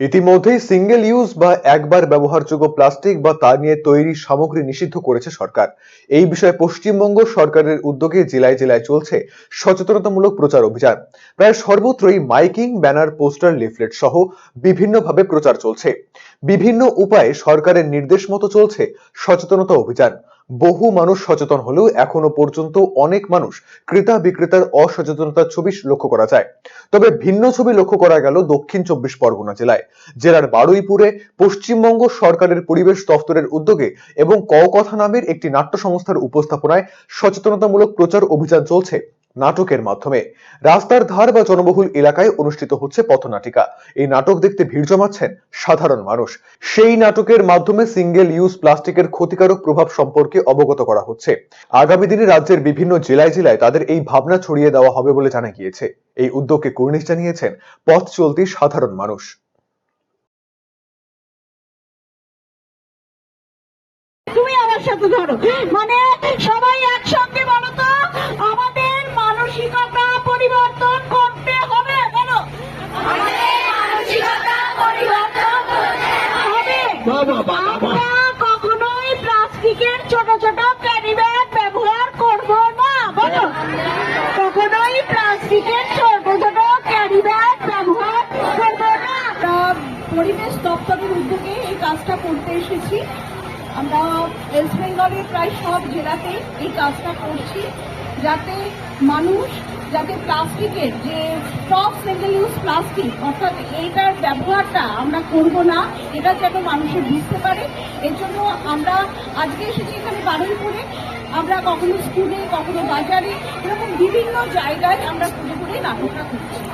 ইতিমধ্যেই single use বা একবার ব্যবহারযোগ্য প্লাস্টিক বা তা নিয়ে তৈরি সামগ্রী নিষিদ্ধ করেছে সরকার। এই বিষয়ে পশ্চিমবঙ্গ সরকারের উদ্যোগে জেলায় জেলায় চলছে সচেতনতামূলক প্রচার অভিযান। প্রায় সর্বত্রই মাইকিং, ব্যানার, পোস্টার লিফলেট সহ বিভিন্নভাবে প্রচার চলছে। বিভিন্ন উপায়ে সরকারের নির্দেশ মতো চলছে সচেতনতা অভিযান। বহু মানুষ সচেতন হলেও এখনও পর্যন্ত অনেক মানুষ ক্রেতা বিক্রেতার অসচেতনতার ছবি লক্ষ্য করা যায়। তবে ভিন্ন ছবি লক্ষ্য করা গেল দক্ষিণ চব্বিশ পরগনা জেলায়। জেলার বারুইপুরে পশ্চিমবঙ্গ সরকারের পরিবেশ দফতরের উদ্যোগে এবং ক কথা নামের একটি নাট্য সংস্থার উপস্থাপনায় সচেতনতামূলক প্রচার অভিযান চলছে। নাটকের মাধ্যমে। রাস্তার ধার বা জনবহুল এলাকায় অনুষ্ঠিত হচ্ছে পথনাটিকা। এই নাটক দেখতে ভিড় জমাচ্ছেন সাধারণ মানুষ। সেই নাটকের মাধ্যমে সিঙ্গেল ইউজ প্লাস্টিকের ক্ষতিকারক প্রভাব সম্পর্কে অবগত করা হচ্ছে। আগামী দিনে রাজ্যের বিভিন্ন জেলায় জেলায় তাদের এই ভাবনা ছড়িয়ে দেওয়া হবে বলে জানা গিয়েছে। এই উদ্যোগকে কুর্নিশ জানিয়েছেন পথ চলতি সাধারণ মানুষ। তুমি আমার সাথে ধরো। মানে আমরা কখনোই প্লাস্টিকের ছোট ছোট ক্যারি ব্যাগ ব্যবহার করব না, বলো? কখনোই প্লাস্টিকের ছোট ছোট ক্যারি ব্যাগ ব্যবহার করব না। পরিবেশ দপ্তরের উদ্যোগে এই কাজটা করতে এসেছি। আমরা ওয়েস্ট বেঙ্গলের প্রায় সব জেলাতে এই কাজটা করছি। যাতে মানুষ, যাতে প্লাস্টিকের যে সব সিঙ্গেল ইউজ প্লাস্টিক অর্থাৎ এইটার ব্যবহারটা আমরা করব না, এটা যেন মানুষের বুঝতে পারে। এর জন্য আমরা আজকে এসেছি এখানে বারুইপুরে। আমরা কখনো স্কুলে কখনো বাজারে, এরকম বিভিন্ন জায়গায় আমরা পুজো ঘুরে নাটকটা করছি।